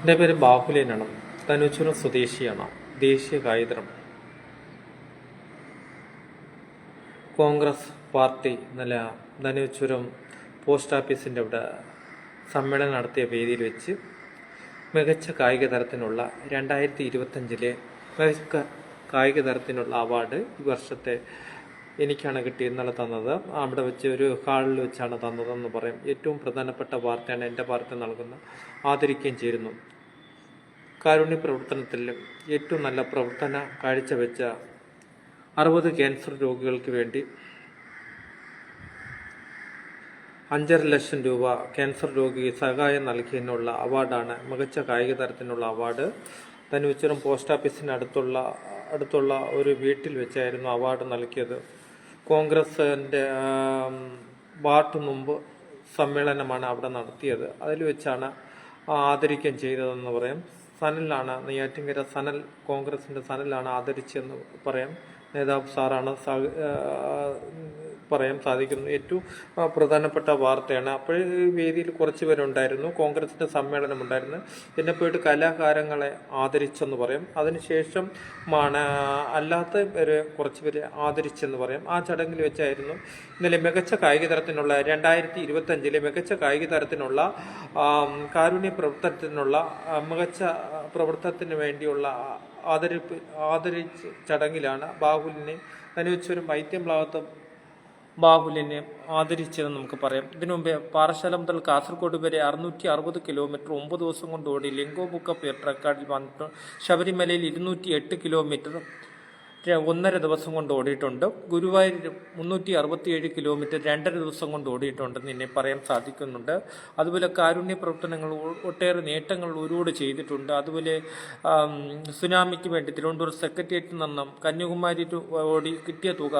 എന്റെ പേര് ബാഹുലേനാണ്. തനുച്ചുരം സ്വദേശിയാണ്. ദേശീയ കായിതരം കോൺഗ്രസ് പാർട്ടി നല്ല ധനുച്ചുരം പോസ്റ്റ് ഓഫീസിന്റെ അവിടെ സമ്മേളനം നടത്തിയ വേദിയിൽ വെച്ച് മികച്ച കായിക തരത്തിനുള്ള രണ്ടായിരത്തി ഇരുപത്തഞ്ചിലെ മികച്ച കായിക തരത്തിനുള്ള അവാർഡ് ഈ വർഷത്തെ എനിക്കാണ് കിട്ടിയെന്നുള്ള തന്നത്. അവിടെ വെച്ച് ഒരു ഹാളിൽ വെച്ചാണ് തന്നതെന്ന് പറയും. ഏറ്റവും പ്രധാനപ്പെട്ട വാർത്തയാണ് എന്റെ പാർട്ടി നൽകുന്ന ആദരിക്കുകയും ചേരുന്നു കാരുണ്യ പ്രവർത്തനത്തിൽ ഏറ്റവും നല്ല പ്രവർത്തന കാഴ്ചവെച്ച അറുപത് ക്യാൻസർ രോഗികൾക്ക് വേണ്ടി അഞ്ചര ലക്ഷം രൂപ ക്യാൻസർ രോഗി സഹായം നൽകിയതിനുള്ള അവാർഡാണ്. മികച്ച കായിക തരത്തിനുള്ള അവാർഡ്. തനുച്ചുരം പോസ്റ്റ് ഓഫീസിന് അടുത്തുള്ള അടുത്തുള്ള ഒരു വീട്ടിൽ വെച്ചായിരുന്നു അവാർഡ് നൽകിയത്. കോൺഗ്രസിന്റെ വാർഡ് മുമ്പ് സമ്മേളനമാണ് അവിടെ നടത്തിയത്. അതിൽ വെച്ചാണ് ആദരിക്കുകയും ചെയ്തതെന്ന് പറയാം. സനലാണ് നെയ്യാറ്റിങ്കര സനൽ കോൺഗ്രസിന്റെ സനലാണ് ആദരിച്ചതെന്ന് പറയാം. നേതാവ് സാറാണ് പറയാൻ സാധിക്കുന്നു. ഏറ്റവും പ്രധാനപ്പെട്ട വാർത്തയാണ്. അപ്പോൾ വേദിയിൽ കുറച്ച് പേരുണ്ടായിരുന്നു. കോൺഗ്രസിന്റെ സമ്മേളനം ഉണ്ടായിരുന്നു പിന്നെ പോയിട്ട് കലാകാരങ്ങളെ ആദരിച്ചെന്ന് പറയും. അതിനുശേഷം മാണ അല്ലാത്ത പേര് കുറച്ച് പേര് ആദരിച്ചെന്ന് പറയും. ആ ചടങ്ങിൽ വെച്ചായിരുന്നു ഇന്നലെ മികച്ച കായിക തരത്തിനുള്ള രണ്ടായിരത്തി ഇരുപത്തഞ്ചിലെ മികച്ച കായിക തരത്തിനുള്ള കാരുണ്യ പ്രവർത്തനത്തിനുള്ള മികച്ച പ്രവർത്തനത്തിന് വേണ്ടിയുള്ള ആദരിപ്പ് ആദരിച്ച ചടങ്ങിലാണ് ബാഹുലിനെ അനുവദിച്ചൊരു വൈദ്യം ബാഹുലിനെ ആദരിച്ചതെന്ന് നമുക്ക് പറയാം. ഇതിനു മുമ്പേ പാറശാല മുതൽ കാസർഗോഡ് വരെ അറുന്നൂറ്റി അറുപത് കിലോമീറ്റർ ഒമ്പത് ദിവസം കൊണ്ട് ഓടി ലിംഗോ ബുക്ക് ഓഫ് ഇയർ റെക്കോർഡിൽ വന്നിട്ട് ശബരിമലയിൽ ഇരുന്നൂറ്റി എട്ട് കിലോമീറ്റർ ഒന്നര ദിവസം കൊണ്ട് ഓടിയിട്ടുണ്ട്. ഗുരുവായൂർ മുന്നൂറ്റി അറുപത്തിയേഴ് കിലോമീറ്റർ രണ്ടര ദിവസം കൊണ്ട് ഓടിയിട്ടുണ്ടെന്ന് എന്നെ പറയാൻ സാധിക്കുന്നുണ്ട്. അതുപോലെ കാരുണ്യ പ്രവർത്തനങ്ങൾ ഒട്ടേറെ നേട്ടങ്ങൾ ഒരുപാട് ചെയ്തിട്ടുണ്ട്. അതുപോലെ സുനാമിക്ക് വേണ്ടി തിരുവനന്തപുരം സെക്രട്ടേറിയറ്റിൽ നിന്നും കന്യാകുമാരി ഓടി കിട്ടിയ തുക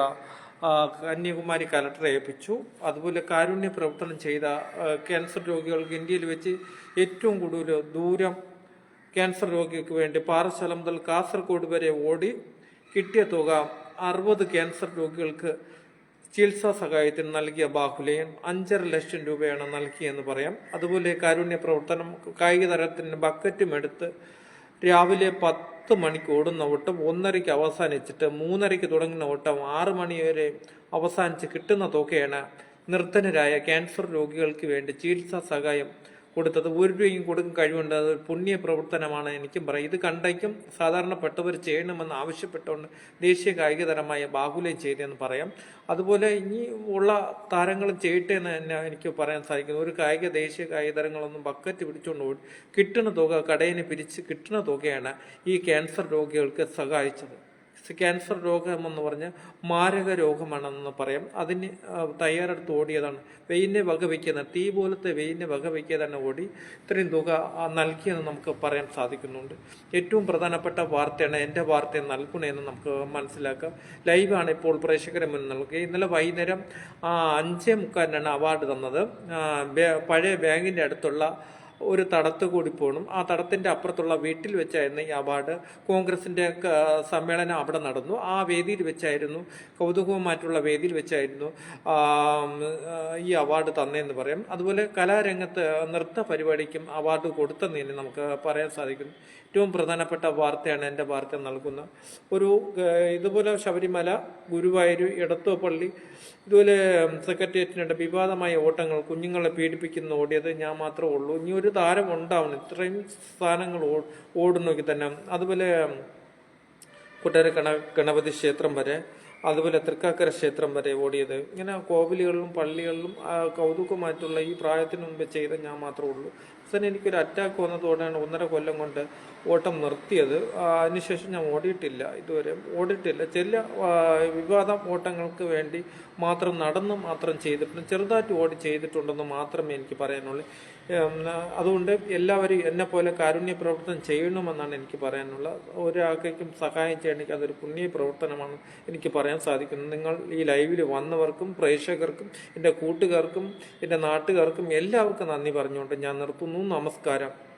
കന്യാകുമാരി കലക്ടറെ ഏൽപ്പിച്ചു. അതുപോലെ കാരുണ്യ പ്രവർത്തനം ചെയ്ത ക്യാൻസർ രോഗികൾക്ക് ഇന്ത്യയിൽ വെച്ച് ഏറ്റവും കൂടുതൽ ദൂരം ക്യാൻസർ രോഗികൾക്ക് വേണ്ടി പാറശാല മുതൽ കാസർഗോഡ് വരെ ഓടി കിട്ടിയ തുക അറുപത് ക്യാൻസർ രോഗികൾക്ക് ചികിത്സാ സഹായത്തിന് നൽകിയ ബാഹുലയൻ അഞ്ചര ലക്ഷം രൂപയാണ് നൽകിയെന്ന് പറയാം. അതുപോലെ കാരുണ്യ പ്രവർത്തനം കായിക തരത്തിന് ബക്കറ്റും എടുത്ത് രാവിലെ പത്ത് മണിക്ക് ഓടുന്ന ഓട്ടം ഒന്നരയ്ക്ക് അവസാനിച്ചിട്ട് മൂന്നരയ്ക്ക് തുടങ്ങുന്ന ഓട്ടം ആറ് മണി വരെ അവസാനിച്ച് കിട്ടുന്ന തുകയാണ് നിർധനരായ ക്യാൻസർ രോഗികൾക്ക് വേണ്ടി ചികിത്സാ സഹായം കൊടുത്തത് ഒരു രൂപയും കൊടുക്കും കഴിവുണ്ട്. അത് പുണ്യ പ്രവർത്തനമാണ് എനിക്കും പറയാം. ഇത് കണ്ടേക്കും സാധാരണപ്പെട്ടവർ ചെയ്യണമെന്ന് ആവശ്യപ്പെട്ടുകൊണ്ട് ദേശീയ കായിക തരമായ ചെയ്തതെന്ന് പറയാം. അതുപോലെ ഇനി ഉള്ള താരങ്ങളും ചെയ്യട്ടെ എന്ന് തന്നെ എനിക്ക് പറയാൻ സാധിക്കുന്നു. ഒരു കായിക ദേശീയ കായിക താരങ്ങളൊന്നും ബക്കറ്റ് പിടിച്ചുകൊണ്ട് പോയി. കിട്ടുന്ന തുക കടയിന് പിരിച്ച് കിട്ടുന്ന തുകയാണ് ഈ ക്യാൻസർ രോഗികൾക്ക് സഹായിച്ചത്. ക്യാൻസർ രോഗമെന്ന് പറഞ്ഞ മാരക രോഗമാണെന്ന് പറയാം. അതിന് തയ്യാറെടുത്ത് ഓടിയതാണ്. വെയിനെ വകവയ്ക്കുന്ന തീ പോലത്തെ വെയിനെ വകവയ്ക്കാതാണ് ഓടി ഇത്രയും തുക നൽകിയെന്ന് നമുക്ക് പറയാൻ സാധിക്കുന്നുണ്ട്. ഏറ്റവും പ്രധാനപ്പെട്ട വാർത്തയാണ് എന്റെ വാർത്ത നൽകണമെന്ന് നമുക്ക് മനസ്സിലാക്കാം. ലൈവാണ് ഇപ്പോൾ പ്രേക്ഷകരെ മുന്നിൽ നൽകുക ഇന്നലെ വൈകുന്നേരം അഞ്ചേ മുക്കാലിനാണ് അവാർഡ് തന്നത്. പഴയ ബാങ്കിന്റെ അടുത്തുള്ള ഒരു തടത്ത് കൂടി പോകണം ആ തടത്തിന്റെ അപ്പുറത്തുള്ള വീട്ടിൽ വെച്ചായിരുന്നു ഈ അവാർഡ്. കോൺഗ്രസിന്റെ സമ്മേളനം അവിടെ നടന്നു. ആ വേദിയിൽ വെച്ചായിരുന്നു കൗതുകവുമായിട്ടുള്ള വേദിയിൽ വെച്ചായിരുന്നു ഈ അവാർഡ് തന്നതെന്ന് പറയാം. അതുപോലെ കലാരംഗത്ത് നൃത്ത പരിപാടിക്കും അവാർഡ് കൊടുത്തെന്ന് നമുക്ക് പറയാൻ സാധിക്കുന്നു ഏറ്റവും പ്രധാനപ്പെട്ട വാർത്തയാണ് എന്റെ വാർത്ത നൽകുന്ന ഒരു ഇതുപോലെ ശബരിമല ഗുരുവായൂർ എടത്തുവപ്പള്ളി ഇതുപോലെ സെക്രട്ടേറിയറ്റിനുണ്ട് വിവാദമായ ഓട്ടങ്ങൾ കുഞ്ഞുങ്ങളെ പീഡിപ്പിക്കുന്ന ഓടിയത് ഞാൻ മാത്രമേ ഉള്ളൂ. ഇനി ഒരു താരം ഉണ്ടാവണം. ഇത്രയും സ്ഥാനങ്ങൾ ഓടുന്നെങ്കിൽ തന്നെ. അതുപോലെ കുട്ടര ഗണ ഗണപതി ക്ഷേത്രം വരെ അതുപോലെ തൃക്കാക്കര ക്ഷേത്രം വരെ ഓടിയത്. ഇങ്ങനെ കോവിലുകളിലും പള്ളികളിലും കൗതുകമായിട്ടുള്ള ഈ പ്രായത്തിന് മുമ്പ് ചെയ്ത ഞാൻ മാത്രമേ ഉള്ളൂ. അവസാനം എനിക്കൊരു അറ്റാക്ക് വന്നതോടെയാണ് ഒന്നര കൊല്ലം കൊണ്ട് ഓട്ടം നിർത്തിയത്. അതിനുശേഷം ഞാൻ ഓടിയിട്ടില്ല. ഇതുവരെ ഓടിയിട്ടില്ല. ചില വിവാദ ഓട്ടങ്ങൾക്ക് വേണ്ടി മാത്രം നടന്ന് മാത്രം ചെയ്തിട്ടുണ്ട്. ചെറുതായിട്ട് ഓടി ചെയ്തിട്ടുണ്ടെന്ന് മാത്രമേ എനിക്ക് പറയാനുള്ളൂ. അതുകൊണ്ട് എല്ലാവരും എന്നെ പോലെ കാരുണ്യ പ്രവർത്തനം ചെയ്യണമെന്നാണ് എനിക്ക് പറയാനുള്ള ഒരാൾക്കും സഹായം ചെയ്യണമെങ്കിൽ അതൊരു പുണ്യ പ്രവർത്തനമാണ് എനിക്ക് പറയാൻ സാധിക്കുന്നത്. നിങ്ങൾ ഈ ലൈവിൽ വന്നവർക്കും പ്രേക്ഷകർക്കും എന്റെ കൂട്ടുകാർക്കും എന്റെ നാട്ടുകാർക്കും എല്ലാവർക്കും നന്ദി പറഞ്ഞുകൊണ്ട് ഞാൻ നിർത്തുന്നു. നമസ്കാരം.